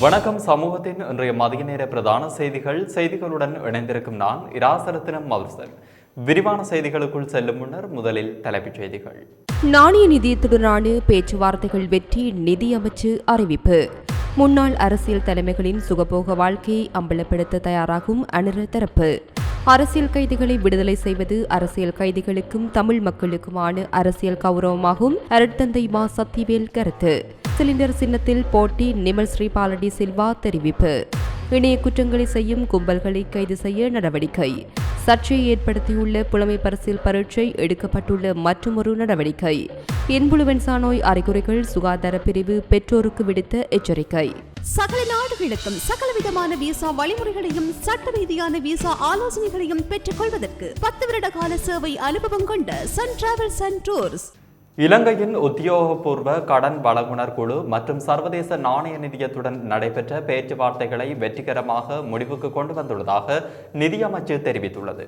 வணக்கம் சமூகத்தின் இன்றைய மதிய நேர பிரதான செய்திகள். செய்திகளுடன் இணைந்திருக்கும் நான் இராசரத்தினம் மதுசன் விரிவான செய்திகளுக்குள் செல்லும் முன்னர் முதலில் தலைப்புச் செய்திகள். நாணய நிதியத்துடனான பேச்சுவார்த்தைகள் வெற்றி நிதியமைச்சு அறிவிப்பு. முன்னாள் அரசியல் தலைமைகளின் சுகபோக வாழ்க்கையை அம்பலப்படுத்த தயாராகும் அனுர தரப்பு. அரசியல் கைதிகளை விடுதலை செய்வது அரசியல் கைதிகளுக்கும் தமிழ் மக்களுக்குமான அரசியல் கௌரவமாகும். அருட்தந்தை மா சத்திவேல் கருத்து. சிலிண்டர் சின்னத்தில் போட்டி நிமல் ஸ்ரீபாலடி சில்வா தெரிவிப்பு. இணைய குற்றங்களை செய்யும் கும்பல்களை கைது செய்ய நடவடிக்கை. சர்ச்சையை ஏற்படுத்தியுள்ள புலமை பரிசில் பரீட்சை எடுக்கப்பட்டுள்ள மற்றொரு நடவடிக்கை. இன்புளுவென்சா நோய் அறிகுறிகள் சுகாதார பிரிவு பெற்றோருக்கு விடுத்த எச்சரிக்கை. சகல நாடுகளுக்கும் சகலவிதமான விசா வழிமுறைகளையும் சட்ட ரீதியான விசா ஆலோசனைகளையும் பெற்றுக் கொள்வதற்கு பத்து வருட கால சேவை அனுபவம் கொண்ட சன் டிராவல்ஸ் அண்ட் டூர்ஸ் இலங்கையின் உத்தியோகபூர்வ கடன் வழங்குனர் குழு மற்றும் சர்வதேச நாணய நிதியத்துடன் நடைபெற்ற பேச்சுவார்த்தைகளை வெற்றிகரமாக முடிவுக்கு கொண்டு வந்துள்ளதாக நிதியமைச்சு தெரிவித்துள்ளது.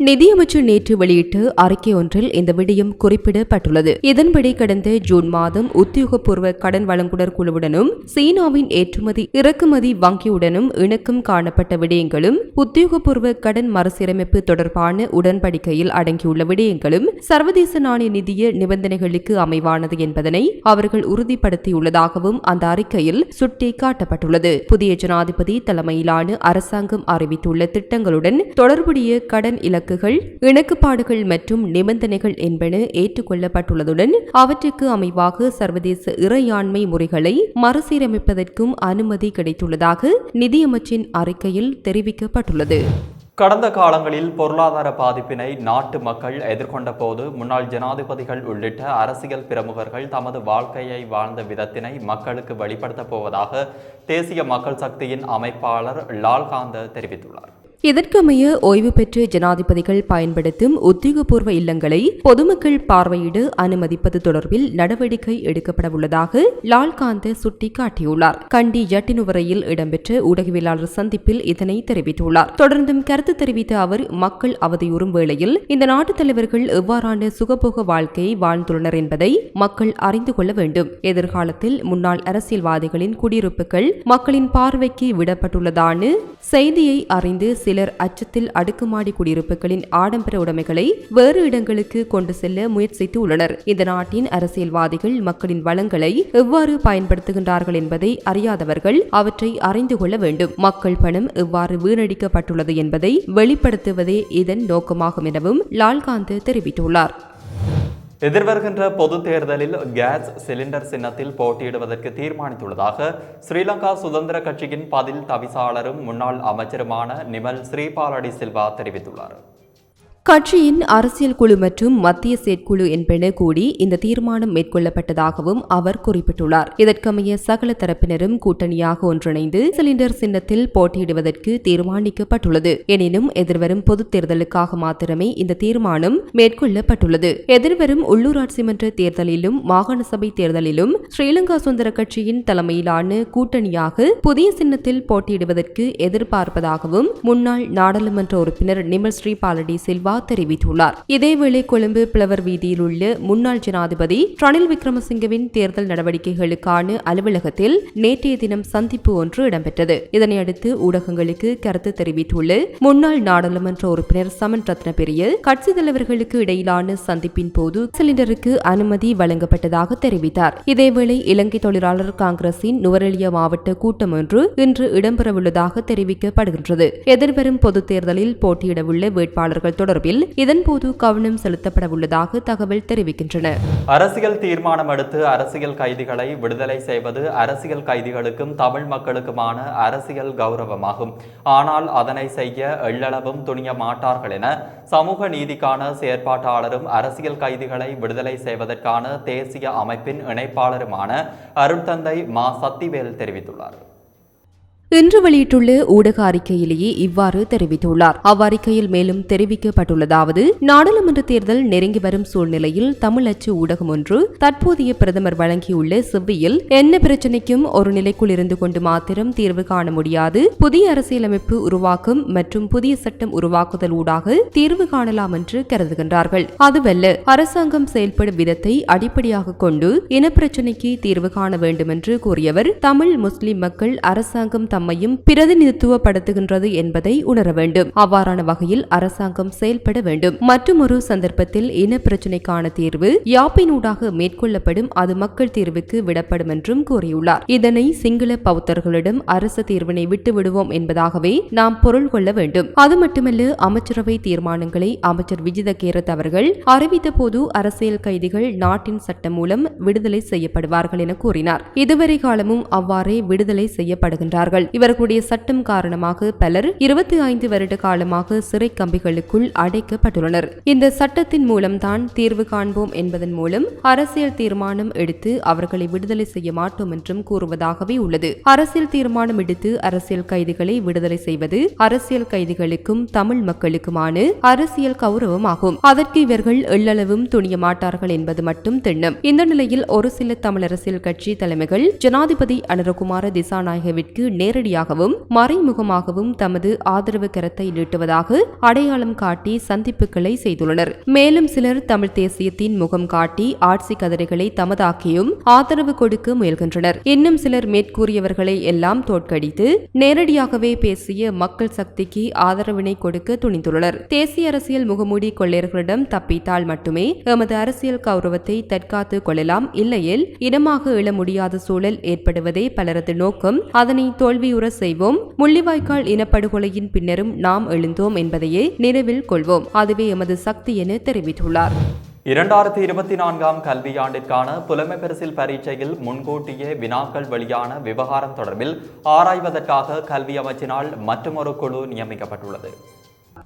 நிதியமைச்சர் நேற்று வெளியிட்டு அறிக்கை ஒன்றில் இந்த விடயம் குறிப்பிடப்பட்டுள்ளது. இதன்படி கடந்த ஜூன் மாதம் உத்தியோகபூர்வ கடன் வழங்குனர் குழுவுடனும் சீனாவின் ஏற்றுமதி இறக்குமதி வங்கியுடனும் இணக்கம் காணப்பட்ட விடயங்களும் உத்தியோகபூர்வ கடன் மறுசீரமைப்பு தொடர்பான உடன்படிக்கையில் அடங்கியுள்ள விடயங்களும் சர்வதேச நாணய நிதிய நிபந்தனைகளுக்கு அமைவானது என்பதனை அவர்கள் உறுதிப்படுத்தியுள்ளதாகவும் அந்த அறிக்கையில் சுட்டி காட்டப்பட்டுள்ளது. புதிய ஜனாதிபதி தலைமையிலான அரசாங்கம் அறிவித்துள்ள திட்டங்களுடன் தொடர்புடைய கடன் இலக்குகள் இணக்குப்பாடுகள் மற்றும் நிபந்தனைகள் என்பன ஏற்றுக்கொள்ளப்பட்டுள்ளதுடன் அவற்றுக்கு அமைவாக சர்வதேச இறையாண்மை முறைகளை மறுசீரமைப்பதற்கும் அனுமதி கிடைத்துள்ளதாக நிதியமைச்சின் அறிக்கையில் தெரிவிக்கப்பட்டுள்ளது. கடந்த காலங்களில் பொருளாதார பாதிப்பினை நாட்டு மக்கள் எதிர்கொண்ட போது முன்னாள் ஜனாதிபதிகள் உள்ளிட்ட அரசியல் பிரமுகர்கள் தமது வாழ்க்கையை வாழ்ந்த விதத்தினை மக்களுக்கு வெளிப்படுத்தப் போவதாக தேசிய மக்கள் சக்தியின் அமைப்பாளர் லால்காந்த தெரிவித்துள்ளார். இதற்கமைய ஓய்வு பெற்ற ஜனாதிபதிகள் பயன்படுத்தும் உத்தியோகபூர்வ இல்லங்களை பொதுமக்கள் பார்வையிட அனுமதிப்பது தொடர்பில் நடவடிக்கை எடுக்கப்படவுள்ளதாக லால்காந்த சுட்டிக்காட்டியுள்ளார். கண்டி ஜட்டினுவரையில் இடம்பெற்ற ஊடகவியலாளர் சந்திப்பில் இதனை தெரிவித்துள்ளார். தொடர்ந்தும் கருத்து தெரிவித்த அவர் மக்கள் அவதியுறும் வேளையில் இந்த நாட்டு தலைவர்கள் எவ்வாறான சுகபோக வாழ்க்கையை வாழ்ந்துள்ளனர் என்பதை மக்கள் அறிந்து கொள்ள வேண்டும். எதிர்காலத்தில் முன்னாள் அரசியல்வாதிகளின் குடியிருப்புகள் மக்களின் பார்வைக்கு விடப்பட்டுள்ளதான செய்தியை அறிந்து சிலர் அச்சத்தில் அடுக்குமாடி குடியிருப்புகளின் ஆடம்பர உடைமைகளை வேறு இடங்களுக்கு கொண்டு செல்ல முயற்சித்து உள்ளனர் இந்த நாட்டின் அரசியல்வாதிகள் மக்களின் வளங்களை எவ்வாறு பயன்படுத்துகின்றார்கள் என்பதை அறியாதவர்கள் அவற்றை அறிந்து கொள்ள வேண்டும். மக்கள் பணம் எவ்வாறு வீணடிக்கப்பட்டுள்ளது என்பதை வெளிப்படுத்துவதே இதன் நோக்கமாகும் எனவும் லால்காந்த் தெரிவித்துள்ளார். எதிர்வருகின்ற பொது தேர்தலில் கேஸ் சிலிண்டர் சின்னத்தில் போட்டியிடுவதற்கு தீர்மானித்துள்ளதாக ஸ்ரீலங்கா சுதந்திர கட்சியின் பதில் தவிசாளரும் முன்னாள் அமைச்சருமான நிமல் ஸ்ரீபாலடி சில்வா தெரிவித்துள்ளார். கட்சியின் அரசியல் குழு மற்றும் மத்திய செயற்குழு என்பன கூடி இந்த தீர்மானம் மேற்கொள்ளப்பட்டதாகவும் அவர் குறிப்பிட்டுள்ளார். இதற்கமைய சகல தரப்பினரும் கூட்டணியாக ஒன்றிணைந்து சிலிண்டர் சின்னத்தில் போட்டியிடுவதற்கு தீர்மானிக்கப்பட்டுள்ளது. எனினும் எதிர்வரும் பொதுத் தேர்தலுக்காக மாத்திரமே இந்த தீர்மானம் மேற்கொள்ளப்பட்டுள்ளது. எதிர்வரும் உள்ளூராட்சி மன்ற தேர்தலிலும் மாகாண சபை தேர்தலிலும் ஸ்ரீலங்கா சுந்தர கட்சியின் தலைமையிலான கூட்டணியாக புதிய சின்னத்தில் போட்டியிடுவதற்கு எதிர்பார்ப்பதாகவும் முன்னாள் நாடாளுமன்ற உறுப்பினர் நிமல் ஸ்ரீபாலடி சில்வா தெரிவித்துள்ளார். இதேவேளை கொழும்பு பிளவர் வீதியில் உள்ள முன்னாள் ஜனாதிபதி ரணில் விக்ரமசிங்கவின் தேர்தல் நடவடிக்கைகளுக்கான அலுவலகத்தில் நேற்றைய தினம் சந்திப்பு ஒன்று இடம்பெற்றது. இதனையடுத்து ஊடகங்களுக்கு கருத்து தெரிவித்துள்ள முன்னாள் நாடாளுமன்ற உறுப்பினர் சமன் ரத்னபெரிய கட்சி தலைவர்களுக்கு இடையிலான சந்திப்பின் போது சிலிண்டருக்கு அனுமதி வழங்கப்பட்டதாக தெரிவித்தார். இதேவேளை இலங்கை தொழிலாளர் காங்கிரசின் நுவரெலியா மாவட்ட கூட்டம் ஒன்று இன்று இடம்பெறவுள்ளதாக தெரிவிக்கப்படுகின்றது. எதிர்வரும் பொதுத் தேர்தலில் போட்டியிடவுள்ள வேட்பாளர்கள் தொடர்பில் இதன்போது கவனம் செலுத்தப்படவுள்ளதாக தகவல் தெரிவிக்கின்றன. அரசியல் தீர்மானம் எடுத்து அரசியல் கைதிகளை விடுதலை செய்வது அரசியல் கைதிகளுக்கும் தமிழ் மக்களுக்குமான அரசியல் கௌரவமாகும். ஆனால் அதனை செய்ய எள்ளளவும் துணிய மாட்டார்கள் என சமூக நீதிக்கான செயற்பாட்டாளரும் அரசியல் கைதிகளை விடுதலை செய்வதற்கான தேசிய அமைப்பின் இணைப்பாளருமான அருட்தந்தை மா சத்திவேல் தெரிவித்துள்ளார். இன்று வெளியிட்டுள்ள ஊடக அறிக்கையிலேயே இவ்வாறு தெரிவித்துள்ளார். அவ்வறிக்கையில் மேலும் தெரிவிக்கப்பட்டுள்ளதாவது நாடாளுமன்ற தேர்தல் நெருங்கி வரும் சூழ்நிலையில் தமிழ் அச்சு ஊடகம் ஒன்று தற்போதைய பிரதமர் வழங்கியுள்ள செவ்வியில் என்ன பிரச்சினைக்கும் ஒரு நிலைக்குள் இருந்து கொண்டு மாத்திரம் தீர்வு காண முடியாது. புதிய அரசியலமைப்பு உருவாக்கும் மற்றும் புதிய சட்டம் உருவாக்குதல் ஊடாக தீர்வு காணலாம் என்று கருதுகின்றார்கள். அதுவல்ல அரசாங்கம் செயல்படும் விதத்தை அடிப்படையாக கொண்டு இனப்பிரச்சினைக்கு தீர்வு காண வேண்டும் என்று கூறியவர் தமிழ் முஸ்லிம் மக்கள் அரசாங்கம் தம்மையும் பிரதிநிதித்துவப்படுத்துகின்றது என்பதை உணர வேண்டும். அவ்வாறான வகையில் அரசாங்கம் செயல்பட வேண்டும். மற்றுமொரு சந்தர்ப்பத்தில் இன பிரச்சினைக்கான தீர்வு யாப்பினூடாக மேற்கொள்ளப்படும் அது மக்கள் தீர்வுக்கு விடப்படும் என்றும் கூறியுள்ளார். இதனை சிங்கள பௌத்தர்களிடம் அரசு தீர்வினை விட்டு விடுவோம் என்பதாகவே நாம் பொருள் கொள்ள வேண்டும். அது மட்டுமல்ல அமைச்சரவை தீர்மானங்களை அமைச்சர் விஜித கேரத் அவர்கள் அறிவித்த போது அரசியல் கைதிகள் நாட்டின் சட்டம் மூலம் விடுதலை செய்யப்படுவார்கள் என கூறினார். இதுவரை காலமும் அவ்வாறே விடுதலை செய்யப்படுகின்றார்கள். இவர்களுடைய சட்டம் காரணமாக பலர் இருபத்தி ஐந்து வருட காலமாக சிறை கம்பிகளுக்குள் அடைக்கப்பட்டுள்ளனர். இந்த சட்டத்தின் மூலம்தான் தீர்வு காண்போம் என்பதன் மூலம் அரசியல் தீர்மானம் எடுத்து அவர்களை விடுதலை செய்ய மாட்டோம் என்றும் கூறுவதாகவே உள்ளது. அரசியல் தீர்மானம் எடுத்து அரசியல் கைதிகளை விடுதலை செய்வது அரசியல் கைதிகளுக்கும் தமிழ் மக்களுக்குமான அரசியல் கௌரவமாகும். அதற்கு இவர்கள் எள்ளளவும் துணிய மாட்டார்கள் என்பது மட்டும் திண்ணம் இந்த நிலையில் ஒரு சில தமிழ் அரசியல் கட்சி தலைமைகள் ஜனாதிபதி அனுரகுமார திசாநாயகவிற்கு நேரடியாகவும் மறைமுகமாகவும் தமது ஆதரவு கரத்தை நீட்டுவதாக அடையாளம் காட்டி சந்திப்புகளை செய்துள்ளனர். மேலும் சிலர் தமிழ் தேசியத்தின் முகம் காட்டி ஆட்சி கதிரைகளை தமதாக்கியும் ஆதரவு கொடுக்க முயல்கின்றனர். இன்னும் சிலர் மேற்கூறியவர்களை எல்லாம் தோற்கடித்து நேரடியாகவே பேசிய மக்கள் சக்திக்கு ஆதரவினை கொடுக்க துணிந்துள்ளனர். தேசிய அரசியல் முகமூடி கொள்ளையர்களிடம் தப்பித்தால் மட்டுமே எமது அரசியல் கௌரவத்தை தற்காத்துக் கொள்ளலாம். இல்லையில் இனமாக எழ முடியாத சூழல் ஏற்படுவதே பலரது நோக்கம். அதனை தோல்வி தோல்வியுற செய்வோம். முள்ளிவாய்க்கால் இனப்படுகொலையின் பின்னரும் நாம் எழுந்தோம் என்பதையே நினைவில் கொள்வோம். அதுவே எமது சக்தி என தெரிவித்துள்ளார். இரண்டாயிரத்தி இருபத்தி நான்காம் கல்வியாண்டிற்கான புலமை பரிசில் பரீட்சையில் முன்கூட்டியே வினாக்கள் வெளியான விவகாரம் தொடர்பில் ஆராய்வதற்காக கல்வி அமைச்சினால் மற்றொரு குழு நியமிக்கப்பட்டுள்ளது.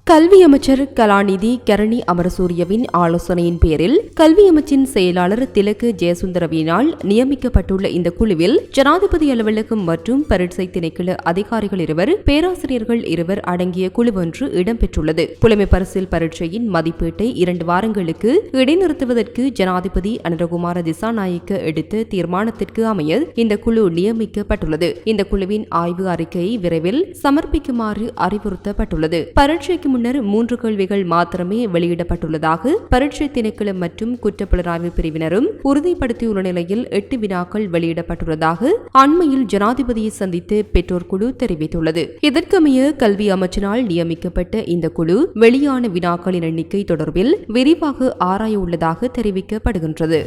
கல்வி அமைச்சர் கலாநிதி கரணி அமரசூரியவின் ஆலோசனையின் பேரில் கல்வி அமைச்சின் செயலாளர் திலக்கு ஜெயசுந்தரவினால் நியமிக்கப்பட்டுள்ள இந்த குழுவில் ஜனாதிபதி அலுவலகம் மற்றும் பரீட்சை திணைக்கள அதிகாரிகள் இருவர் பேராசிரியர்கள் இருவர் அடங்கிய குழு ஒன்று இடம்பெற்றுள்ளது. புலமை பரிசில் பரீட்சையின் மதிப்பீட்டை இரண்டு வாரங்களுக்கு இடைநிறுத்துவதற்கு ஜனாதிபதி அனுரகுமார திசாநாயக்க எடுத்த தீர்மானத்திற்கு அமைய இந்த குழு நியமிக்கப்பட்டுள்ளது. இந்த குழுவின் ஆய்வு அறிக்கையை விரைவில் சமர்ப்பிக்குமாறு அறிவுறுத்தப்பட்டுள்ளது. பரீட்சைக்கு முன்னர் மூன்று கேள்விகள் மாத்திரமே வெளியிடப்பட்டுள்ளதாக பரீட்சை திணைக்களம் மற்றும் குற்றப்புலனாய்வு பிரிவினரும் உறுதிப்படுத்தியுள்ள நிலையில் எட்டு வினாக்கள் வெளியிடப்பட்டுள்ளதாக அண்மையில் ஜனாதிபதியை சந்தித்து பெற்றோர் குழு தெரிவித்துள்ளது. இதற்கமைய கல்வி அமைச்சினால் நியமிக்கப்பட்ட இந்த குழு வெளியான வினாக்களின் எண்ணிக்கை தொடர்பில் விரிவாக ஆராய உள்ளதாக தெரிவிக்கப்படுகின்றது.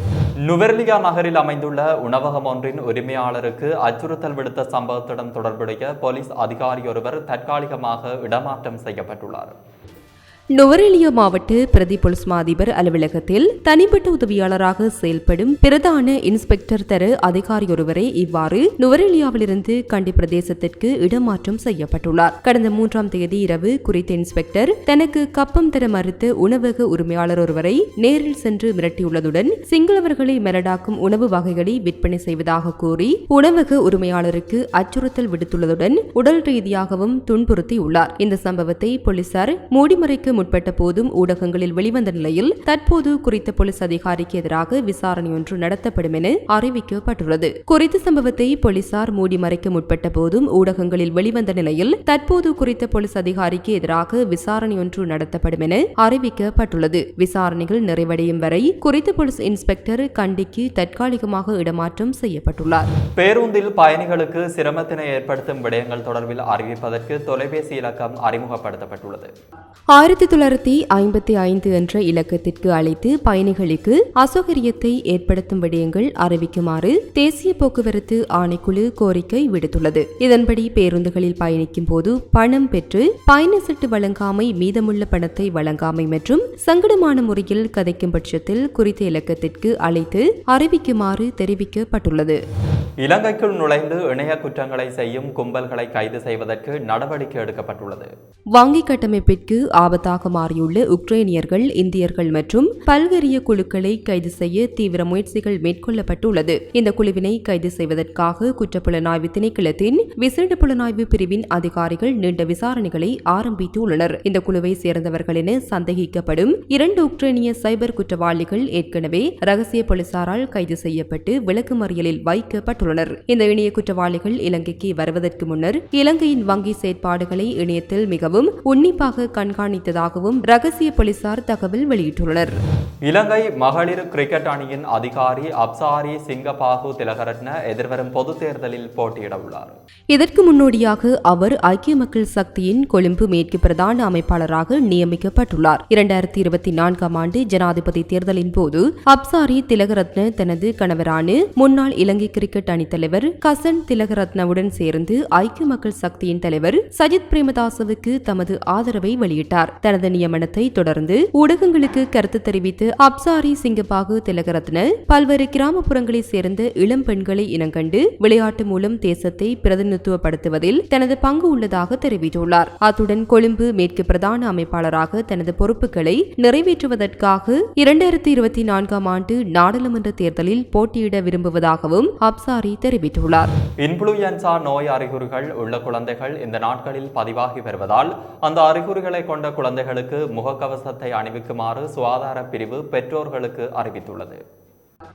நுவரெலியா நகரில் அமைந்துள்ள உணவகம் ஒன்றின் உரிமையாளருக்கு அச்சுறுத்தல் விடுத்த சம்பவத்துடன் தொடர்புடைய போலீஸ் அதிகாரியொருவர் தற்காலிகமாக இடமாற்றம் செய்யப்பட்டுள்ளார். நுவரெலியா மாவட்ட பிரதி போலீஸ் மாதிபர் அலுவலகத்தில் தனிப்பட்ட உதவியாளராக செயல்படும் பிரதான இன்ஸ்பெக்டர் தர அதிகாரியொருவரே இவ்வாறு நுவரெலியாவிலிருந்து கண்டி பிரதேசத்திற்கு இடமாற்றம் செய்யப்பட்டுள்ளார். கடந்த மூன்றாம் தேதி இரவு குறித்த இன்ஸ்பெக்டர் தனக்கு கப்பம் தர மறுத்த உணவக உரிமையாளர் ஒருவரை நேரில் சென்று மிரட்டியுள்ளதுடன் சிங்களவர்களை மிரடாக்கும் உணவு வகைகளை விற்பனை செய்வதாக கூறி உணவக உரிமையாளருக்கு அச்சுறுத்தல் விடுத்துள்ளதுடன் உடல் ரீதியாகவும் துன்புறுத்தியுள்ளார். இந்த சம்பவத்தை போலீசார் மூடிமறைக்க முற்பட்ட போதும் ஊடகங்களில் வெளிவந்த நிலையில் தற்போது குறித்த போலீஸ் அதிகாரிக்கு எதிராக விசாரணை ஒன்று நடத்தப்படும் என அறிவிக்கப்பட்டுள்ளது. குறித்த சம்பவத்தை போலீசார் மூடி மறைக்க முற்பட்ட போதும் ஊடகங்களில் வெளிவந்த நிலையில் தற்போது குறித்த போலீஸ் அதிகாரிக்கு எதிராக விசாரணை ஒன்று நடத்தப்படும் என அறிவிக்கப்பட்டுள்ளது. விசாரணைகள் நிறைவடையும் வரை குறித்த போலீஸ் இன்ஸ்பெக்டர் கண்டிக்கு தற்காலிகமாக இடமாற்றம் செய்யப்பட்டுள்ளார். பேருந்தில் பயணிகளுக்கு சிரமத்தினை ஏற்படுத்தும் விடயங்கள் தொடர்பில் அறிவிப்பதற்கு தொலைபேசி இலக்கம் அறிமுகப்படுத்தப்பட்டுள்ளது. ஆயிரத்தி தொள்ளாயிரத்தி ஐம்பத்தி ஐந்து என்ற இலக்கத்திற்கு அழைத்து பயணிகளுக்கு அசௌகரியத்தை ஏற்படுத்தும் விடயங்கள் அறிவிக்குமாறு தேசிய போக்குவரத்து ஆணைக்குழு கோரிக்கை விடுத்துள்ளது. இதன்படி பேருந்துகளில் பயணிக்கும் போது பணம் பெற்று பயண சீட்டு வழங்காமை மீதமுள்ள பணத்தை வழங்காமை மற்றும் சங்கடமான முறையில் கதைக்கும் பட்சத்தில் குறித்த இலக்கத்திற்கு அழைத்து அறிவிக்குமாறு தெரிவிக்கப்பட்டுள்ளது. இலங்கைக்குள் நுழைந்து இணைய குற்றங்களை செய்யும் கும்பல்களை கைது செய்வதற்கு நடவடிக்கை எடுக்கப்பட்டுள்ளது. வங்கி கட்டமைப்பிற்கு ஆபத்தாக மாறியுள்ள உக்ரைனியர்கள் இந்தியர்கள் மற்றும் பல்கேரிய குழுக்களை கைது செய்ய தீவிர முயற்சிகள் மேற்கொள்ளப்பட்டுள்ளது. இந்த குழுவினை கைது செய்வதற்காக குற்றப்புலனாய்வு திணைக்களத்தின் விசேட புலனாய்வு பிரிவின் அதிகாரிகள் நீண்ட விசாரணைகளை ஆரம்பித்துள்ளனர். இந்த குழுவை சேர்ந்தவர்கள் என சந்தேகிக்கப்படும் இரண்டு உக்ரைனிய சைபர் குற்றவாளிகள் ஏற்கனவே ரகசிய போலீசாரால் கைது செய்யப்பட்டு விளக்குமறியலில் வைக்கப்பட்டுள்ளனர். இந்த இணைய குற்றவாளிகள் இலங்கைக்கு வருவதற்கு முன்னர் இலங்கையின் வங்கி செயற்பாடுகளை இணையத்தில் மிகவும் உன்னிப்பாக கண்காணித்ததால் கண்காணித்ததாகவும் ரகசிய போலீசார் தகவல் வெளியிட்டுள்ளனர். இலங்கை மகளிர் கிரிக்கெட் அணியின் அதிகாரி அப்சாரி சிங்கபாகு திலகரட்ன எதிர்வரும் பொதுத் தேர்தலில் போட்டியிட உள்ளார். இதற்கு முன்னோடியாக அவர் ஐக்கிய மக்கள் சக்தியின் கொழும்பு மேற்கு பிரதான அமைப்பாளராக நியமிக்கப்பட்டுள்ளார். இரண்டாயிரத்தி இருபத்தி நான்காம் ஆண்டு ஜனாதிபதி தேர்தலின் போது அப்சாரி திலகரத்ன தனது கணவரான முன்னாள் இலங்கை கிரிக்கெட் அணித் தலைவர் கசன் திலகரத்னவுடன் சேர்ந்து ஐக்கிய மக்கள் சக்தியின் தலைவர் சஜித் பிரேமதாசவுக்கு தமது ஆதரவை வெளியிட்டார். தனது நியமனத்தை தொடர்ந்து ஊடகங்களுக்கு கருத்து தெரிவித்து அப்சாரி சிங்கபாகு திலகரத்ன பல்வேறு கிராமப்புறங்களைச் சேர்ந்த இளம் பெண்களை இனங்கண்டு விளையாட்டு மூலம் தேசத்தை பிரதிநிதித்துவப்படுத்துவதில் தனது பங்கு உள்ளதாக தெரிவித்துள்ளார். அத்துடன் கொழும்பு மேற்கு பிரதான அமைப்பாளராக தனது பொறுப்புகளை நிறைவேற்றுவதற்காக இரண்டாயிரத்தி இருபத்தி நான்காம் ஆண்டு நாடாளுமன்ற தேர்தலில் போட்டியிட விரும்புவதாகவும் அப்சாரி தெரிவித்துள்ளார். இன்ஃபுளுயன்சா நோய் அறிகுறிகள் உள்ள குழந்தைகள் இந்த நாட்களில் பதிவாகி வருவதால் அந்த அறிகுறிகளை கொண்ட குழந்தைகள் குழந்தைகளுக்கு முகக்கவசத்தை அணிவிக்குமாறு சுகாதார பிரிவு பெற்றோர்களுக்கு அறிவித்துள்ளது.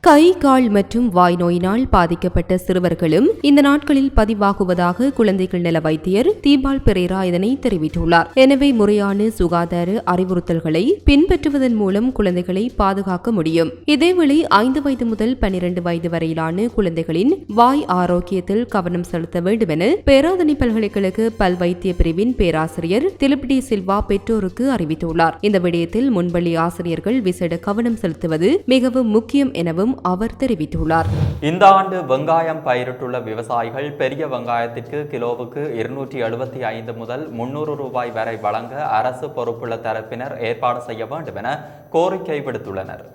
கை கால் மற்றும் வாய் நோயினால் பாதிக்கப்பட்ட சிறுவர்களும் இந்த நாட்களில் பதிவாகுவதாக குழந்தைகள் நல வைத்தியர் தீபால் பெரேரா இதனை தெரிவித்துள்ளார். எனவே முறையான சுகாதார அறிவுறுத்தல்களை பின்பற்றுவதன் மூலம் குழந்தைகளை பாதுகாக்க முடியும். இதேவேளை ஐந்து வயது முதல் பனிரெண்டு வயது வரையிலான குழந்தைகளின் வாய் ஆரோக்கியத்தில் கவனம் செலுத்த வேண்டும் என பேராதனை பல்கலைக்கழக பல் வைத்திய பிரிவின் பேராசிரியர் திலிப்டி சில்வா பெற்றோருக்கு அறிவித்துள்ளார். இந்த விடயத்தில் முன்பள்ளி ஆசிரியர்கள் விசேட கவனம் செலுத்துவது மிகவும் முக்கியம் எனவும் அவர் தெரிவித்துள்ளார். இந்த ஆண்டு வெங்காயம் பயிரிட்டுள்ள விவசாயிகள் பெரிய வெங்காயத்திற்கு கிலோவுக்கு இருநூற்றி எழுபத்தி ஐந்து முதல் முன்னூறு ரூபாய் வரை வழங்க அரசு பொறுப்புள்ள தரப்பினர் ஏற்பாடு செய்ய வேண்டும் என கோரிக்கை விடுத்துள்ளனர்.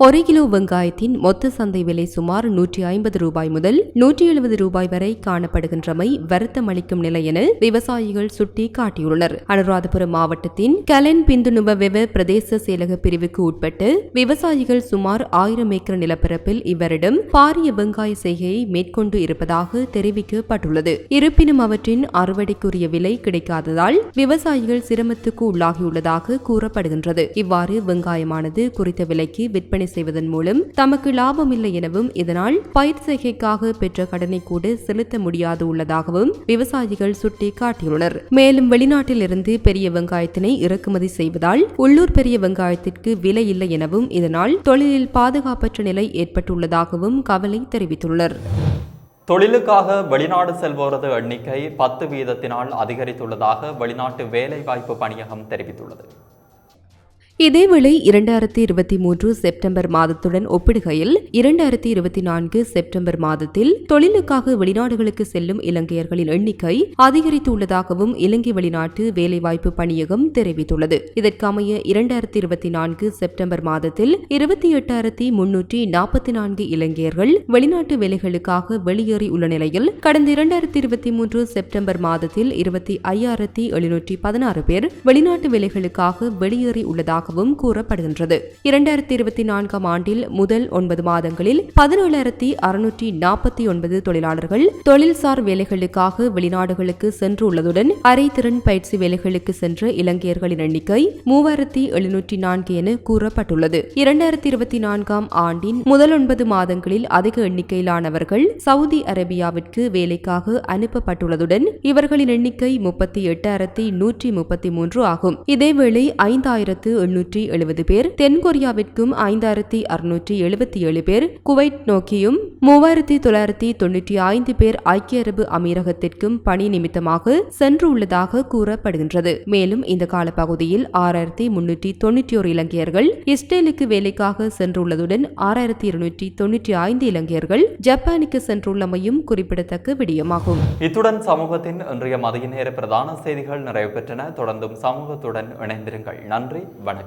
ஒரு கிலோ வெங்காயத்தின் மொத்த சந்தை விலை சுமார் நூற்றி ஐம்பது ரூபாய் முதல் நூற்றி எழுபது ரூபாய் வரை காணப்படுகின்றமை வருத்தம் அளிக்கும் நிலை என விவசாயிகள் சுட்டி காட்டியுள்ளனர். அனுராதபுரம் மாவட்டத்தின் கலன் பிந்துணுவ விவ பிரதேச செயலக பிரிவுக்கு உட்பட்டு விவசாயிகள் சுமார் ஆயிரம் ஏக்கர் நிலப்பரப்பில் இவரிடம் பாரிய வெங்காய செய்கையை மேற்கொண்டு இருப்பதாக தெரிவிக்கப்பட்டுள்ளது. இருப்பினும் அவற்றின் அறுவடைக்குரிய விலை கிடைக்காததால் விவசாயிகள் சிரமத்துக்கு உள்ளாகியுள்ளதாக கூறப்படுகின்றது. இவ்வாறு வெங்காயமானது குறித்த விலைக்கு விற்பனை செய்வதன் மூலம் தமக்கு லாபம் இல்லை எனவும் இதனால் பயிர் செய்கைக்காக பெற்ற கடனை கூட செலுத்த முடியாது உள்ளதாகவும் விவசாயிகள் சுட்டி காட்டியுள்ளனர் மேலும் வெளிநாட்டில் இருந்து பெரிய வெங்காயத்தினை இறக்குமதி செய்வதால் உள்ளூர் பெரிய வெங்காயத்திற்கு விலை இல்லை எனவும் இதனால் தொழிலில் பாதுகாப்பற்ற நிலை ஏற்பட்டுள்ளதாகவும் கவலை தெரிவித்துள்ளனர். தொழிலுக்காக வெளிநாடு செல்வோரது எண்ணிக்கை பத்து வீதத்தினால் அதிகரித்துள்ளதாக வெளிநாட்டு வேலைவாய்ப்பு பணியகம் தெரிவித்துள்ளது. இதேவேளை இரண்டாயிரத்தி இருபத்தி மூன்று செப்டம்பர் மாதத்துடன் ஒப்பிடுகையில் இரண்டாயிரத்தி இருபத்தி நான்கு செப்டம்பர் மாதத்தில் தொழிலுக்காக வெளிநாடுகளுக்கு செல்லும் இலங்கையர்களின் எண்ணிக்கை அதிகரித்துள்ளதாகவும் இலங்கை வெளிநாட்டு வேலைவாய்ப்பு பணியகம் தெரிவித்துள்ளது. இதற்கமைய இரண்டாயிரத்தி இருபத்தி நான்கு செப்டம்பர் மாதத்தில் இருபத்தி எட்டாயிரத்தி முன்னூற்றி நாற்பத்தி நான்கு இலங்கையர்கள் வெளிநாட்டு வேலைகளுக்காக வெளியேறியுள்ள நிலையில் கடந்த இரண்டாயிரத்தி இருபத்தி மூன்று செப்டம்பர் மாதத்தில் இருபத்தி ஐயாயிரத்தி எழுநூற்றி பதினாறு பேர் வெளிநாட்டு வேலைகளுக்காக வெளியேறியுள்ளதாக இருப்பதாகவும் கூறப்படுகின்றது. இரண்டாயிரத்தி இருபத்தி நான்காம் ஆண்டில் முதல் ஒன்பது மாதங்களில் பதினேழாயிரத்தி அறுநூற்றி நாற்பத்தி ஒன்பது தொழிலாளர்கள் தொழில்சார் வேலைகளுக்காக வெளிநாடுகளுக்கு சென்றுள்ளதுடன் அரைத்திறன் பயிற்சி வேலைகளுக்கு சென்ற இலங்கையர்களின் எண்ணிக்கை மூவாயிரத்தி எழுநூற்றி நான்கு என கூறப்பட்டுள்ளது. இரண்டாயிரத்தி இருபத்தி நான்காம் ஆண்டின் முதல் ஒன்பது மாதங்களில் அதிக எண்ணிக்கையிலானவர்கள் சவுதி அரேபியாவிற்கு வேலைக்காக அனுப்பப்பட்டுள்ளதுடன் இவர்களின் எண்ணிக்கை முப்பத்தி எட்டாயிரத்தி நூற்றி முப்பத்தி மூன்று ஆகும். இதேவேளை ஐந்தாயிரத்து எண்ணூற்றி எழுபது பேர் தென்கொரியாவிற்கும் ஐந்தாயிரத்தி அறுநூற்றி எழுபத்தி ஏழு பேர் குவைட் நோக்கியும் மூவாயிரத்தி தொள்ளாயிரத்தி தொன்னூற்றி ஐந்து பேர் ஐக்கிய அரபு அமீரகத்திற்கும் பணி நிமித்தமாக சென்றுள்ளதாக கூறப்படுகின்றது. மேலும் இந்த காலப்பகுதியில் ஆறாயிரத்தி முன்னூற்றி தொன்னூற்றி ஒரு இலங்கையர்கள் இஸ்ரேலுக்கு வேலைக்காக சென்றுள்ளதுடன் ஆறாயிரத்தி இருநூற்றி தொன்னூற்றி ஐந்து இலங்கையர்கள் ஜப்பானுக்கு சென்றுள்ளமையும் குறிப்பிடத்தக்க விடயமாகும். இத்துடன் சமூகத்தின் இன்றைய மதிய நேர பிரதான செய்திகள் நிறைவு பெற்றன தொடர்ந்தும் சமூகத்துடன் இணைந்திருங்கள். நன்றி வணக்கம்.